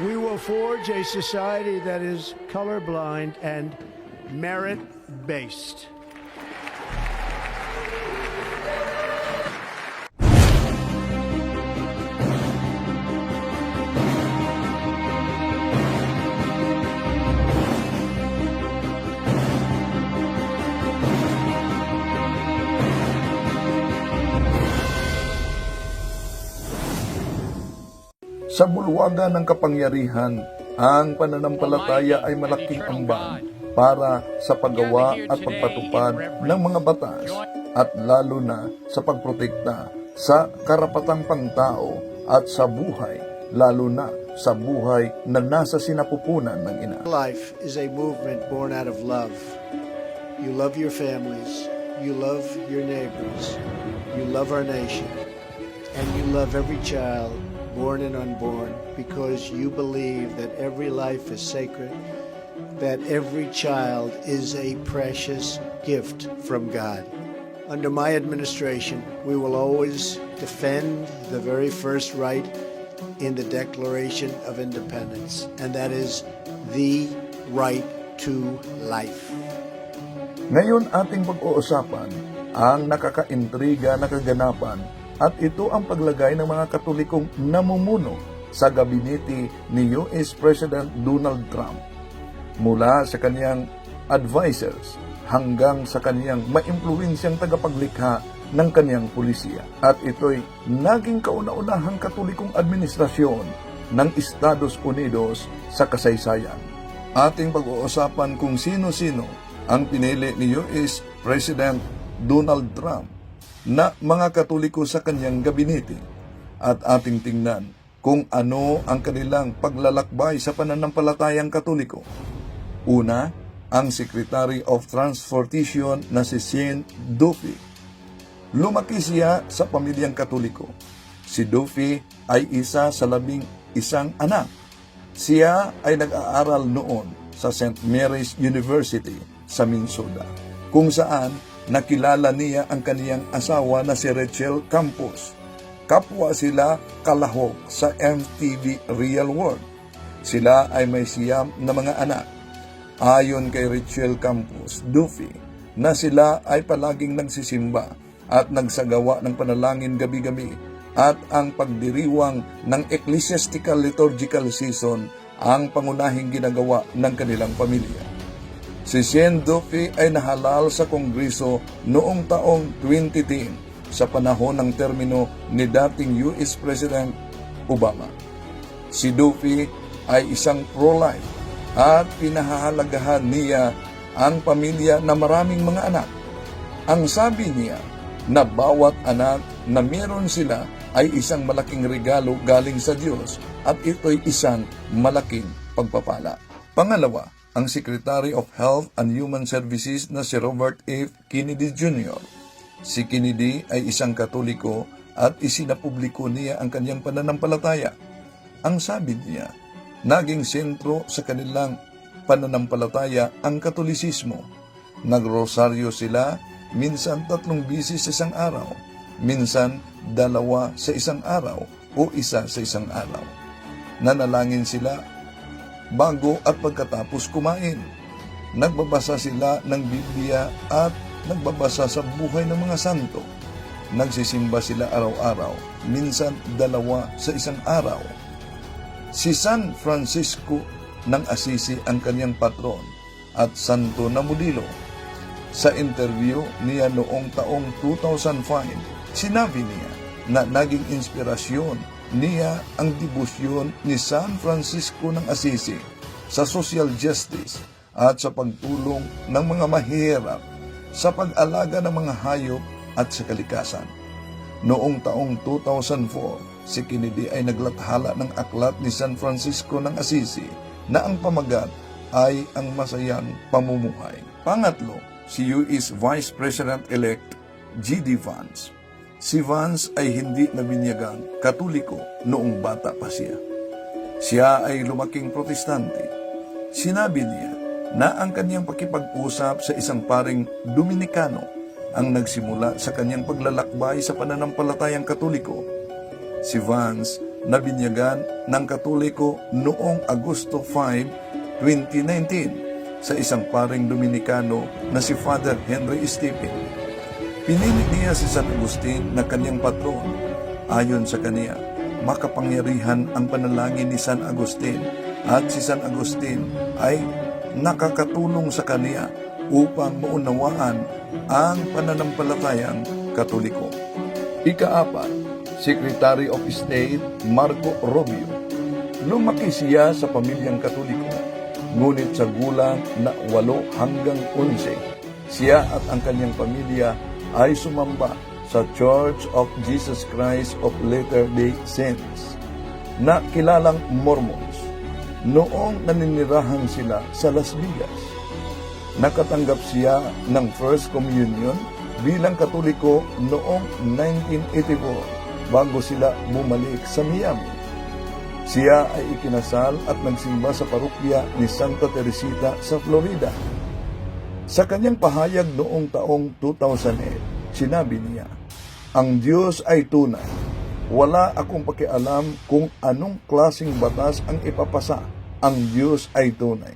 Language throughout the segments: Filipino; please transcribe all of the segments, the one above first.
We will forge a society that is colorblind and merit based. Sa bulwagan ng kapangyarihan, ang pananampalataya ay malaking ambag para sa paggawa at pagpatupad ng mga batas at lalo na sa pagprotekta sa karapatang pangtao at sa buhay, lalo na sa buhay na nasa sinapupunan ng ina. Life is a movement born out of love. You love your families, you love your neighbors, you love our nation, and you love every child, born and unborn, because you believe that every life is sacred, that every child is a precious gift from God. Under my administration, we will always defend the very first right in the Declaration of Independence, and that is the right to life. Ngayon ating pag-uusapan ang nakakaintriga na kaganapan at ito ang paglagay ng mga katolikong namumuno sa gabinete ni US President Donald Trump. Mula sa kaniyang advisors hanggang sa kaniyang maimpluwensyang tagapaglikha ng kaniyang pulisya. At ito'y naging kauna-unahang katolikong administrasyon ng Estados Unidos sa kasaysayan. Ating pag-uusapan kung sino-sino ang pinili ni US President Donald Trump na mga katoliko sa kanyang gabinete at ating tingnan kung ano ang kanilang paglalakbay sa pananampalatayang katoliko. Una, ang Secretary of Transportation na si Sean Duffy. Lumaki siya sa pamilyang katoliko. Si Duffy ay isa sa labing isang anak. Siya ay nag-aaral noon sa St. Mary's University sa Minnesota, kung saan nakilala niya ang kaniyang asawa na si Rachel Campos. Kapwa sila kalahok sa MTV Real World. Sila ay may siyam na mga anak. Ayon kay Rachel Campos Duffy, na sila ay palaging nagsisimba at nagsagawa ng panalangin gabi-gabi at ang pagdiriwang ng ecclesiastical liturgical season ang pangunahing ginagawa ng kanilang pamilya. Si Shane Duffy ay nahalal sa Kongreso noong taong 2010 sa panahon ng termino ni dating US President Obama. Si Duffy ay isang pro-life at pinahahalagahan niya ang pamilya na maraming mga anak. Ang sabi niya na bawat anak na meron sila ay isang malaking regalo galing sa Diyos at ito'y isang malaking pagpapala. Pangalawa, ang Secretary of Health and Human Services na si Robert F. Kennedy Jr. Si Kennedy ay isang katoliko at isinapubliko niya ang kanyang pananampalataya. Ang sabi niya, naging sentro sa kanilang pananampalataya ang katolisismo. Nagrosaryo sila minsan tatlong bisis sa isang araw, minsan dalawa sa isang araw o isa sa isang araw. Nanalangin sila bago at pagkatapos kumain. Nagbabasa sila ng Biblia at nagbabasa sa buhay ng mga santo. Nagsisimba sila araw-araw, minsan dalawa sa isang araw. Si San Francisco ng Assisi ang kanyang patron at santo na modelo. Sa interview niya noong taong 2005, sinabi niya na naging inspirasyon niya ang debosyon ni San Francisco ng Assisi sa social justice at sa pagtulong ng mga mahihirap sa pag-alaga ng mga hayop at sa kalikasan. Noong taong 2004, si Kennedy ay naglathala ng aklat ni San Francisco ng Assisi na ang pamagat ay ang masayang pamumuhay. Pangatlo, si US Vice President-elect G.D. Vance. Si Vance ay hindi nabinyagang katoliko noong bata pa siya. Siya ay lumaking protestante. Sinabi niya na ang kanyang pakipag-usap sa isang paring Dominikano ang nagsimula sa kanyang paglalakbay sa pananampalatayang katoliko. Si Vance na binyagan ng Katoliko noong Agosto 5, 2019 sa isang paring Dominikano na si Father Henry Stephen. Pinili niya si San Agustin na kanyang patron. Ayon sa kaniya, makapangyarihan ang panalangin ni San Agustin at si San Agustin ay nakakatulong sa kaniya upang maunawaan ang pananampalatayang katoliko. Ikaapat, Secretary of State Marco Rubio. Lumaki siya sa pamilyang katoliko, ngunit sa gulang na 8 hanggang 11, siya at ang kanyang pamilya ay sumamba sa Church of Jesus Christ of Latter-day Saints na kilalang Mormons noong naninirahan sila sa Las Vegas. Nakatanggap siya ng First Communion bilang Katoliko noong 1984 bago sila bumalik sa Miami. Siya ay ikinasal at nagsimba sa parokya ni Santa Teresita sa Florida. Sa kanyang pahayag noong taong 2008, sinabi niya, Ang Diyos ay tunay. Wala akong pakialam kung anong klasing batas ang ipapasa. Ang Diyos ay tunay.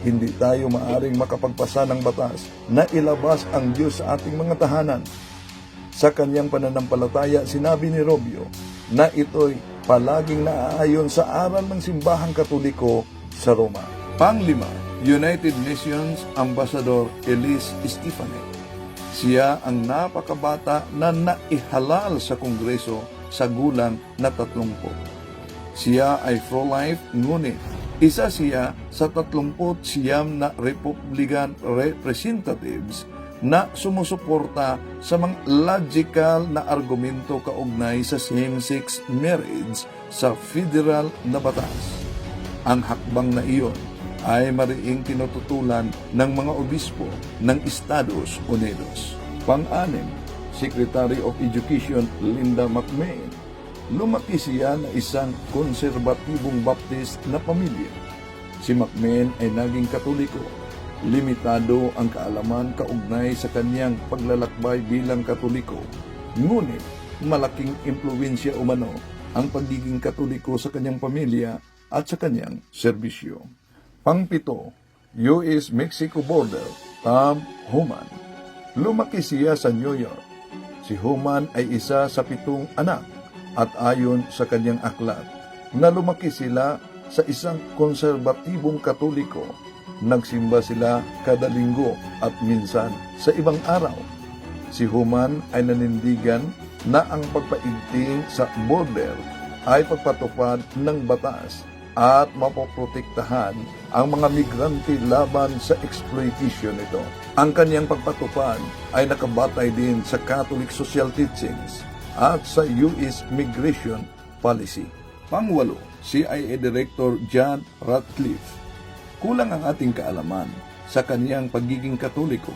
Hindi tayo maaring makapagpasa ng batas na ilabas ang Diyos sa ating mga tahanan. Sa kanyang pananampalataya, sinabi ni Robio na ito'y palaging naaayon sa aral ng simbahang katoliko sa Roma. Panglima, United Nations Ambassador Elise Stefanik. Siya ang napakabata na naihalal sa Kongreso sa gulang na 30. Siya ay pro-life ngunit isa siya sa 30 siyam na Republican representatives na sumusuporta sa mga logical na argumento kaugnay sa same-sex marriage sa federal na batas. Ang hakbang na iyon ay mariing tinututulan ng mga obispo ng Estados Unidos. Pang-anim, Secretary of Education Linda McMahon. Lumaki siya na isang konserbatibong baptist na pamilya. Si McMahon ay naging katoliko. Limitado ang kaalaman kaugnay sa kanyang paglalakbay bilang katoliko. Ngunit malaking impluensya umano ang pagiging katoliko sa kanyang pamilya at sa kanyang serbisyo. Pangpito, US-Mexico border, Tom Human. Lumaki siya sa New York. Si Human ay isa sa pitong anak at ayon sa kanyang aklat na lumaki sila sa isang konserbatibong katoliko. Nagsimba sila kada linggo at minsan sa ibang araw. Si Human ay nanindigan na ang pagpaigting sa border ay pagpatupad ng batas at mapoprotektahan ang mga migrante laban sa exploitation nito. Ang kanyang pagpatupad ay nakabatay din sa Catholic social teachings at sa U.S. Migration Policy. Pangwalo, CIA Director John Ratcliffe. Kulang ang ating kaalaman sa kaniyang pagiging katoliko,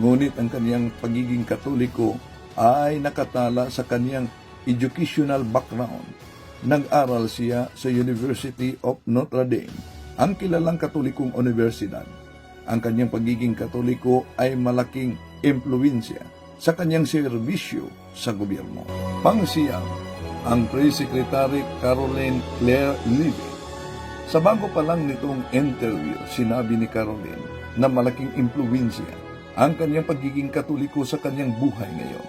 ngunit ang kaniyang pagiging katoliko ay nakatala sa kaniyang educational background. Nag-aral siya sa University of Notre Dame, ang kilalang katolikong universidad. Ang kanyang pagiging katoliko ay malaking impluensya sa kanyang serbisyo sa gobyerno. Pangsiyang, ang Press Secretary Caroline Claire Levy. Sa bago pa lang nitong interview, sinabi ni Caroline na malaking impluensya ang kanyang pagiging katoliko sa kanyang buhay ngayon.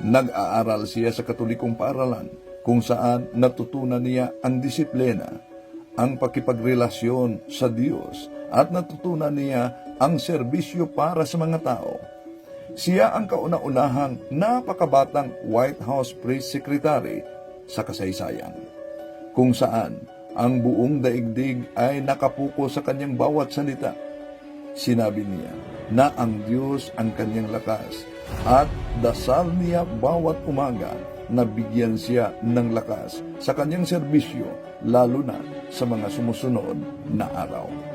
Nag-aaral siya sa katolikong paaralan kung saan natutunan niya ang disiplina, ang pakipagrelasyon sa Diyos at natutunan niya ang serbisyo para sa mga tao. Siya ang kauna-unahang napakabatang White House Press Secretary sa kasaysayan, kung saan ang buong daigdig ay nakapuko sa kanyang bawat salita. Sinabi niya na ang Diyos ang kanyang lakas at dasal niya bawat umaga na bigyan siya ng lakas sa kanyang serbisyo lalo na sa mga sumusunod na araw.